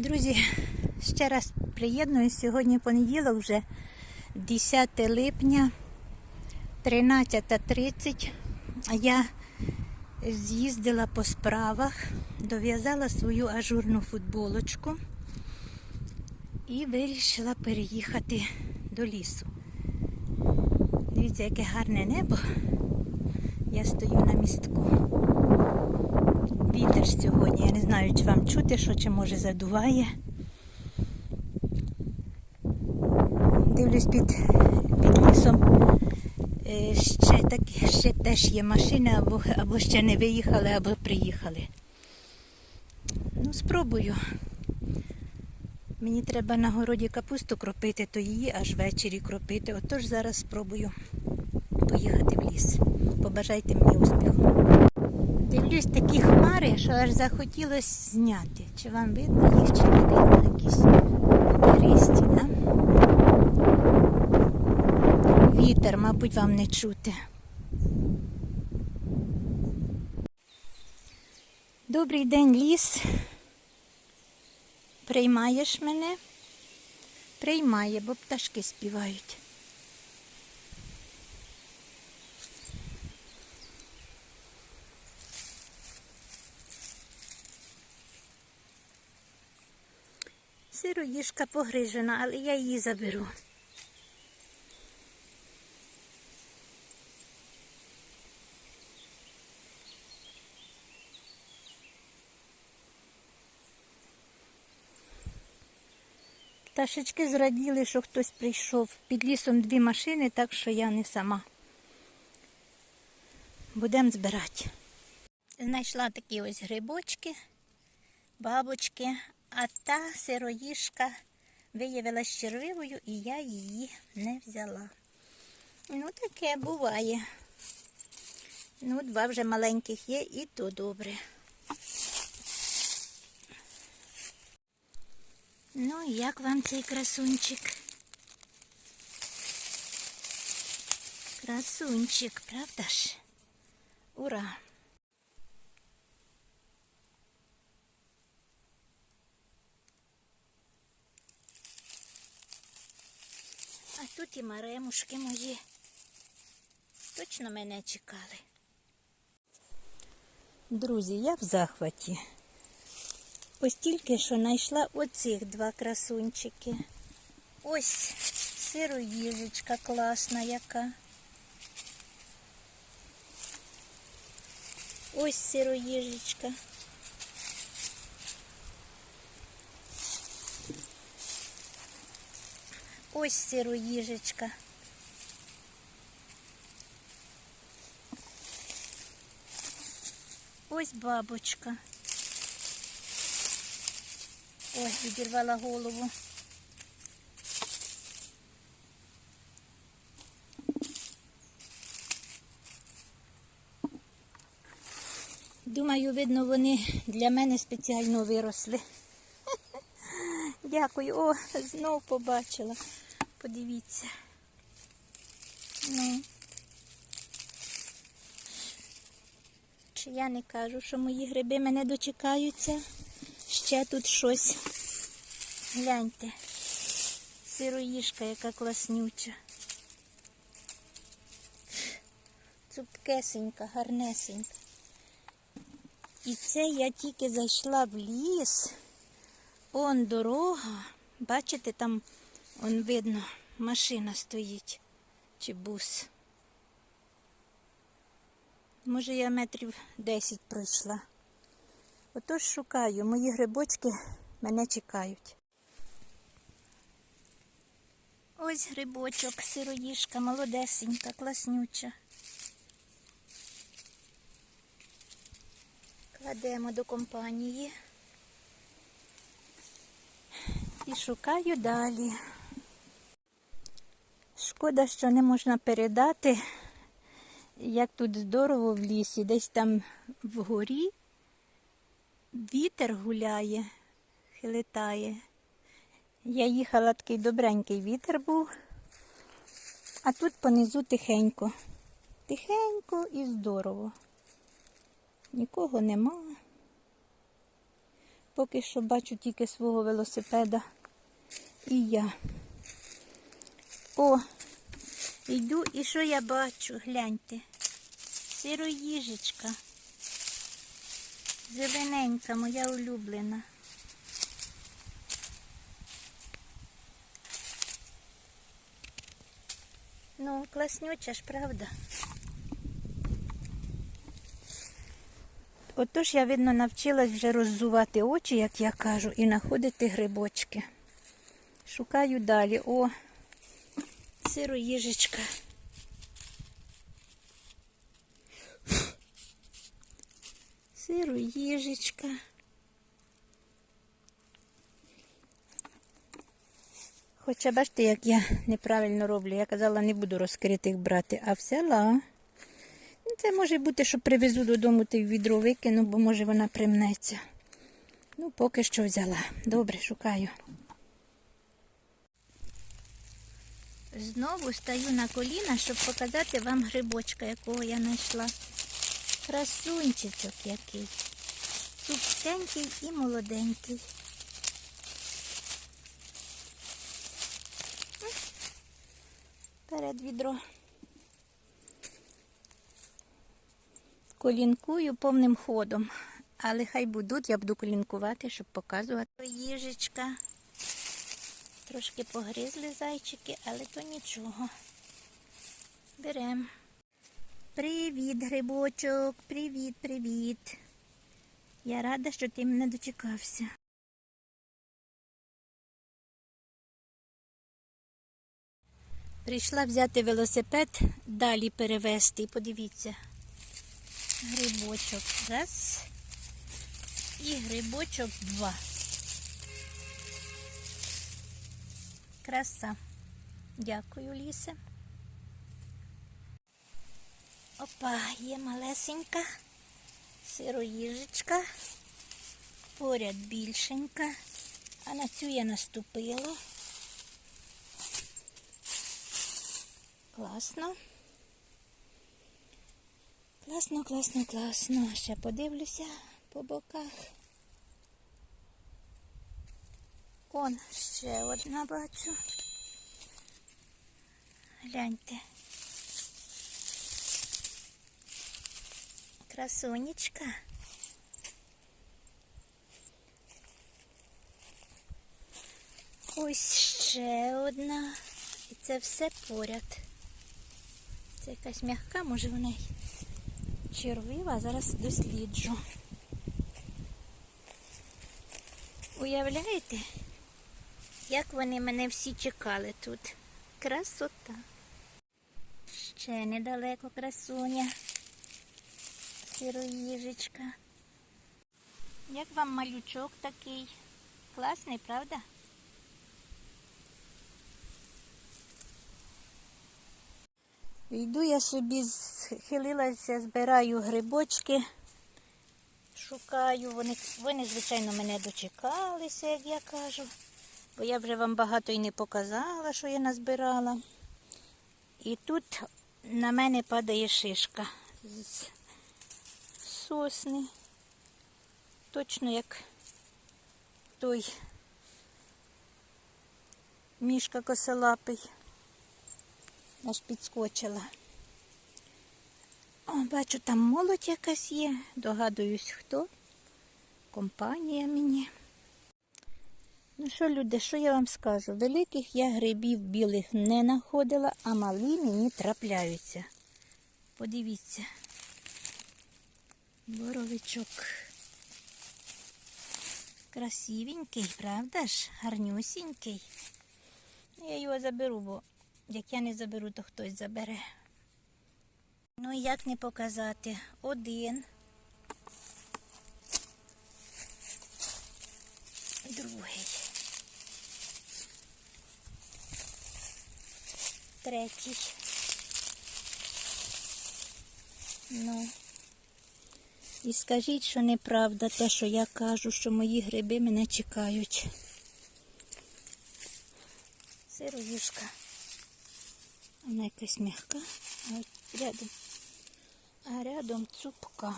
Друзі, ще раз приєднуюсь. Сьогодні понеділок, вже 10 липня, 13.30. Я з'їздила по справах, дов'язала свою ажурну футболочку і вирішила переїхати до лісу. Дивіться, яке гарне небо. Я стою на містку. Вітер сьогодні. Я не знаю, чи вам чути, що чи може задуває. Дивлюсь під, під лісом. е, Ще, так, ще теж є машини, або, або ще не виїхали, або приїхали. Ну, спробую. Мені треба на городі капусту кропити, то її аж ввечері кропити. Отож зараз спробую поїхати в ліс. Побажайте мені успіху. Дивлюсь такі хмари, що аж захотілося зняти. Чи вам видно їх, чи не видно якісь користі, да? Вітер, мабуть, вам не чути. Добрий день, ліс. Приймаєш мене? Приймає, бо пташки співають. Сироїжка погрижена, але я її заберу. Пташечки зраділи, що хтось прийшов. Під лісом дві машини, так що я не сама. Будемо збирати. Знайшла такі ось грибочки, бабочки, а та сироїжка виявилась червивою і я її не взяла. Ну, таке буває. Ну, два вже маленьких є, і то добре. Ну, як вам цей красунчик? Красунчик, правда ж? Ура! Тут і маремушки мої. Точно мене чекали. Друзі, я в захваті. Ось тільки що знайшла оцих два красунчики. Ось сироїжечка класна яка. Ось сироїжечка. Ось сироїжечка. Ось бабочка. Ой, відірвала голову. Думаю, видно, вони для мене спеціально виросли. Дякую. О, знов побачила. Подивіться. Ну. Чи я не кажу, що мої гриби мене дочекаються? Ще тут щось. Гляньте. Сироїжка, яка класнюча. Цупкесенька, гарнесенька. І це я тільки зайшла в ліс. Он дорога. Бачите, там он видно, машина стоїть. Чи бус. Може, я метрів 10 пройшла. Отож шукаю, мої грибочки мене чекають. Ось грибочок, сироїжка, молодесенька, класнюча. Кладемо до компанії. І шукаю далі. Шкода, що не можна передати, як тут здорово в лісі, десь там вгорі вітер гуляє, хилитає. Я їхала, такий добренький вітер був, а тут понизу тихенько. Тихенько і здорово. Нікого нема. поки що бачу тільки свого велосипеда. І я. О, йду і що я бачу? Гляньте. Сироїжечка. Зелененька, моя улюблена. Ну, класнюча ж, правда? Отож я, видно, навчилась вже роззувати очі, як я кажу, і знаходити грибочки. Шукаю далі. О, сироїжечка. Сироїжечка. Хоча бачите, як я неправильно роблю. Я казала, не буду розкритих брати, а взяла. Ну, Це може бути, що привезу додому ти відро викину, бо може вона примнеться. Ну, поки що взяла. Добре, шукаю. Знову стаю на коліна, щоб показати вам грибочка, якого я знайшла. Красунчичок який. Тупенький і молоденький. Перед відро. Колінкую повним ходом. Але хай будуть, я буду колінкувати, щоб показувати. Їжечка. Трошки погризли зайчики, але то нічого. Берем. Привіт, грибочок, привіт, привіт. Я рада, що ти мене дочекався. Прийшла взяти велосипед, далі перевезти. Подивіться. Грибочок раз. І грибочок два. Краса. Дякую, Лісе. Опа, є малесенька, сироїжечка, поряд більшенька, а на цю я наступила. Класно. Класно, класно, класно. Ще подивлюся по боках. Он ще одна бачу. Гляньте. Красунечка. Ось ще одна. І це все поряд. Це якась м'яка, може вона й червива, зараз досліджу. Уявляєте, як вони мене всі чекали тут? Красота. Ще недалеко красуня. Сироїжечка. Як вам малючок такий? Класний, правда? Йду я собі, схилилася, збираю грибочки, шукаю. Вони, вони, звичайно, мене дочекалися, як я кажу, бо я вже вам багато і не показала, що я назбирала. І тут на мене падає шишка з сосни. Точно як той мішка косолапий. Аж підскочила. О, бачу, там молодь якась є. Догадуюсь, хто. Компанія мені. Ну що, люди, що я вам скажу? Великих я грибів білих не знаходила, а малі мені трапляються. Подивіться. Боровичок. Красивенький, правда ж? Гарнюсінький. Я його заберу, бо як я не заберу, то хтось забере. Ну як не показати? Один. Другий. третій. Ну. І скажіть, що неправда те, що я кажу, що мої гриби мене чекають. Сироїшка. Вона якась м'яка, а рядом, а рядом цупка.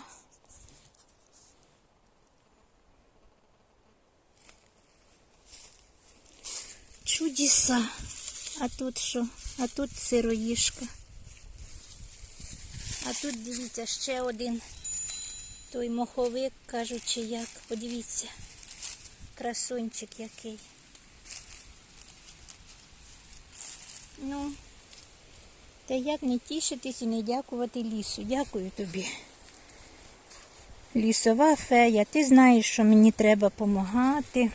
Чудеса. А тут що? А тут сироїшка. А тут дивіться ще один той моховик, кажуть, чи як. Подивіться. Красунчик який. Ну, та як не тішитись і не дякувати лісу. Дякую тобі. Лісова фея, ти знаєш, що мені треба допомагати.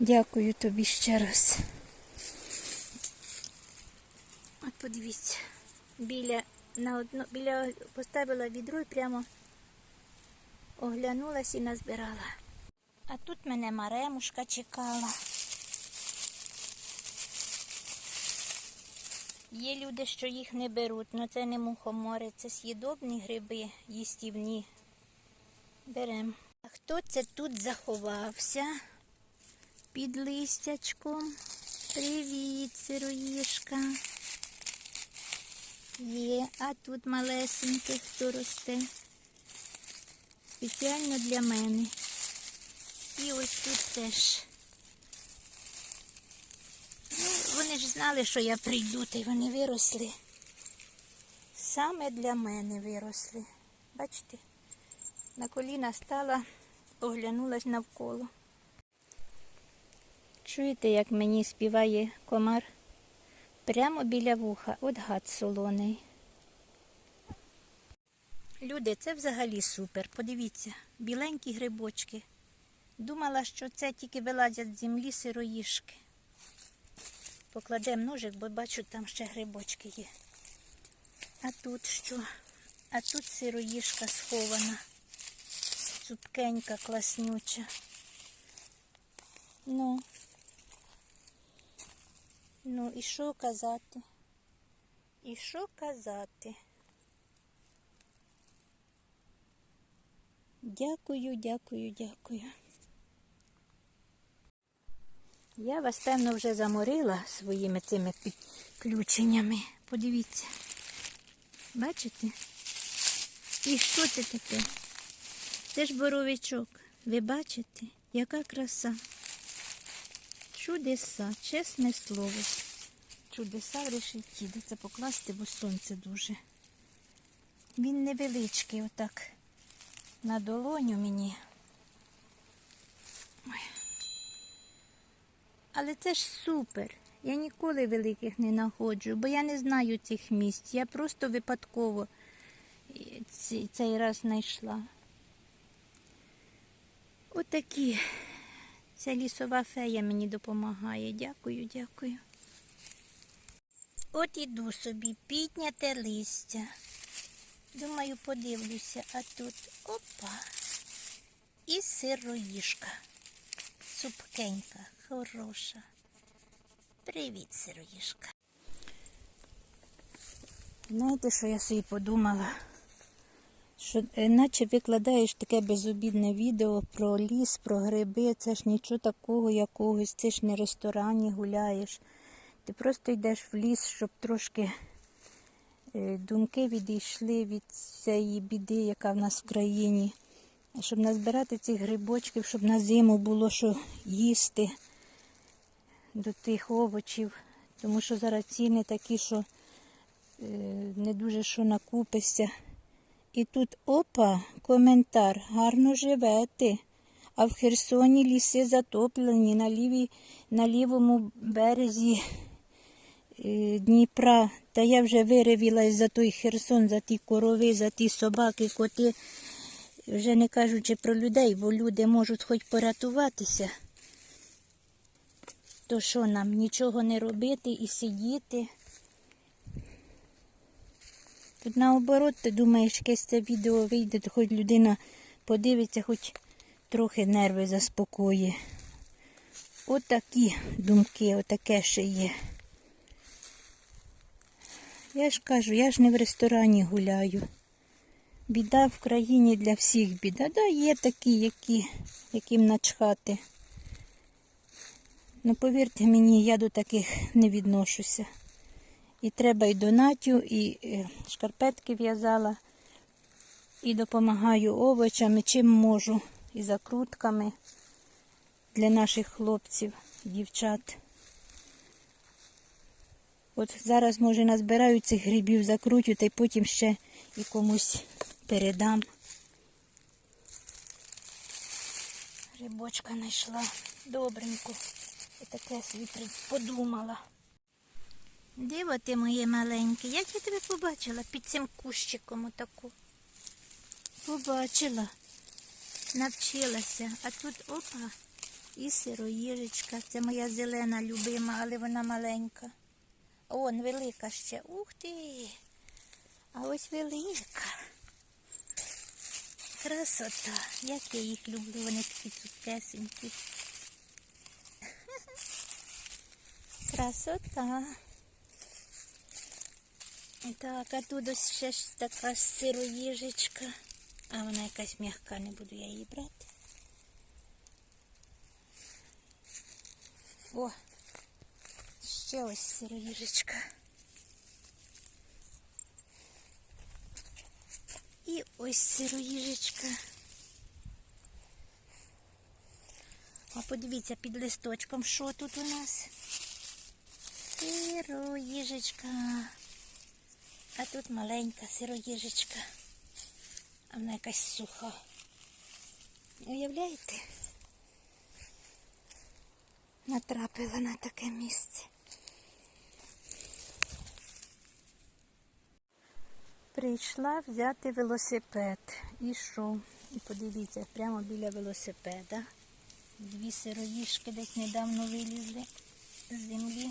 Дякую тобі ще раз. От подивіться, біля, на одно, біля поставила відро і прямо оглянулась і назбирала. А тут мене маремушка чекала. Є люди, що їх не беруть, але це не мухомори, це съїдобні гриби, їстівні. Берем. А хто це тут заховався? Під листячком. Привіт, сироїшка. Є, а тут малесеньке, хто росте. Спеціально для мене. І ось тут теж. Ну, вони ж знали, що я прийду, та й вони виросли. Саме для мене виросли. Бачите? На коліна стала, оглянулась навколо. Чуєте, як мені співає комар? Прямо біля вуха, от гад солоний. Люди, це взагалі супер. Подивіться, біленькі грибочки. Думала, що це тільки вилазять з землі сироїшки. Покладемо ножик, бо бачу, там ще грибочки є. А тут що? А тут сироїшка схована. Цупкенька, класнюча. Ну. Ну, і що казати? І що казати? Дякую, дякую, дякую. Я вас, певно, вже заморила своїми цими підключеннями. Подивіться. Бачите? І що це таке? Це ж боровичок. Ви бачите, яка краса? Чудеса, чесне слово. Чудеса в решеті. Де це покласти, бо сонце дуже. Він невеличкий, отак. На долоню мені. Ой. Але це ж супер. Я ніколи великих не знаходжу, бо я не знаю цих місць. Я просто випадково цей раз знайшла. Отакі. Ця лісова фея мені допомагає. Дякую, дякую. От іду собі, підняте листя. Думаю, подивлюся, а тут опа. І сироїшка. Цупкенька, хороша. Привіт, сироїшка. Знаєте, що я собі подумала? Що е, наче викладаєш таке безобідне відео про ліс, про гриби, це ж нічого такого якогось, це ж не в ресторані гуляєш. Ти просто йдеш в ліс, щоб трошки е, думки відійшли від цієї біди, яка в нас в країні. Щоб назбирати цих грибочків, щоб на зиму було що їсти до тих овочів. Тому що зараз ціни такі, що е, не дуже що накупишся. І тут опа, коментар, гарно живете. А в Херсоні ліси затоплені на, лівій, на лівому березі е, Дніпра. Та я вже виривілась за той Херсон, за ті корови, за ті собаки, коти. Вже не кажучи про людей, бо люди можуть хоч порятуватися. То що нам нічого не робити і сидіти? Наоборот, ти думаєш, якесь це відео вийде, то хоч людина подивиться, хоч трохи нерви заспокоїть. Отакі думки, отаке ще є. Я ж кажу, я ж не в ресторані гуляю. Біда в країні для всіх біда. Да, є такі, які, яким начхати. Ну, повірте мені, я до таких не відношуся. І треба і донатю, і е, шкарпетки в'язала, і допомагаю овочами, чим можу, і закрутками для наших хлопців, дівчат. От зараз, може, назбираю цих грибів, закрутю, та й потім ще і комусь передам. Грибочка знайшла добреньку. І таке собі подумала. Диво ти моє маленьке, як я тебе побачила під цим кущиком отаку. Побачила, навчилася. А тут опа, і сироїжечка. Це моя зелена любима, але вона маленька. Он велика ще. Ух ти. А ось велика. Красота. Як я їх люблю, вони такі цукесенькі. Красота. Так, а тут ось ще ж така сироїжечка. А вона якась м'яка, не буду я її брати. О, ще ось сироїжечка. І ось сироїжечка. А подивіться під листочком, що тут у нас? Сироїжечка. А тут маленька сироїжечка. А вона якась суха. Уявляєте? Натрапила на таке місце. Прийшла взяти велосипед. І що? І подивіться, прямо біля велосипеда. Дві сироїжки десь недавно вилізли з землі.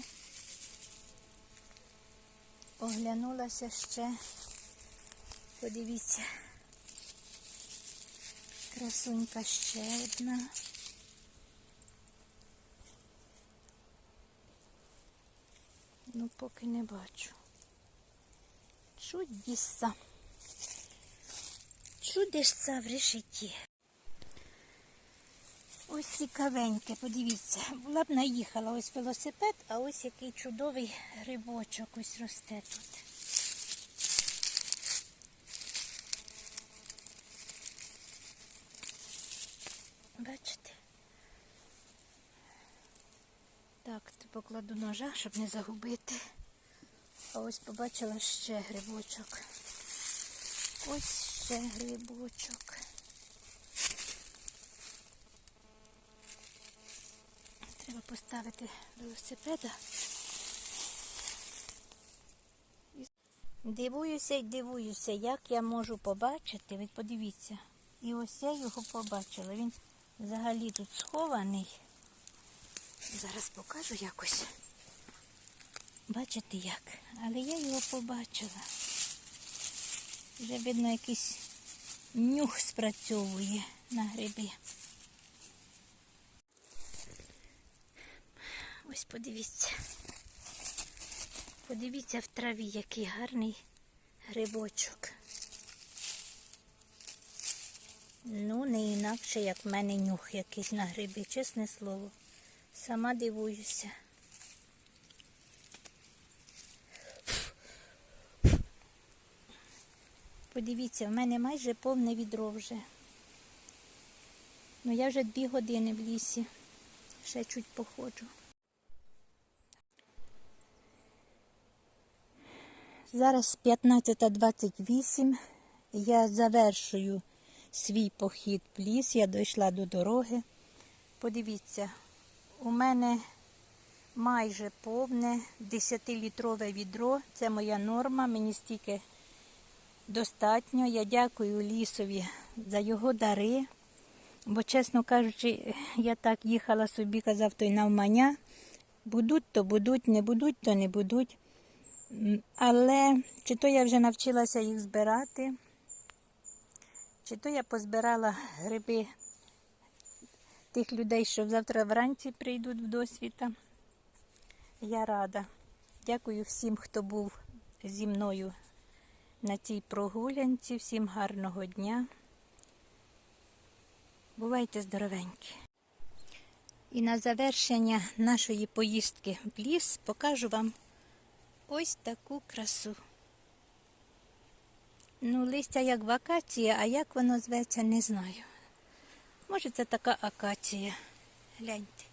Оглянулася ще. Подивіться. Красунька ще одна. Ну, поки не бачу. Чудеса. Чудеса в решеті. Ось цікавеньке, подивіться. Була б наїхала ось велосипед, а ось який чудовий грибочок ось росте тут. Бачите? Так, покладу ножа, щоб не загубити. А ось побачила ще грибочок. Ось ще грибочок. Треба поставити велосипеда. Дивуюся і дивуюся, як я можу побачити. Ви подивіться. І ось я його побачила. Він взагалі тут схований. Зараз покажу якось. Бачите як? Але я його побачила. Вже видно якийсь нюх спрацьовує на гриби. Ось подивіться. Подивіться в траві, який гарний грибочок. Ну, не інакше, як в мене нюх якийсь на гриби, чесне слово. Сама дивуюся. Подивіться, в мене майже повне відро вже. Ну, я вже дві години в лісі. Ще чуть походжу. Зараз 15.28. Я завершую свій похід в ліс. Я дійшла до дороги. Подивіться, у мене майже повне 10-літрове відро. Це моя норма. Мені стільки достатньо. Я дякую лісові за його дари. Бо, чесно кажучи, я так їхала собі, казав той навмання. Будуть, то будуть, не будуть, то не будуть. Але чи то я вже навчилася їх збирати, чи то я позбирала гриби тих людей, що завтра вранці прийдуть в досвіта. Я рада. Дякую всім, хто був зі мною на цій прогулянці. Всім гарного дня. Бувайте здоровенькі. І на завершення нашої поїздки в ліс покажу вам ось таку красу. Ну, листя як вакація, а як воно зветься, не знаю. Може, це така акація. Гляньте.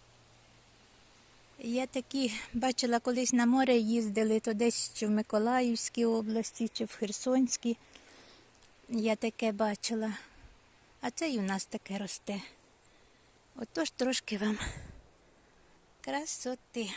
Я такі бачила, колись на море їздили, то десь чи в Миколаївській області, чи в Херсонській. Я таке бачила. А це і в нас таке росте. Отож трошки вам красоти.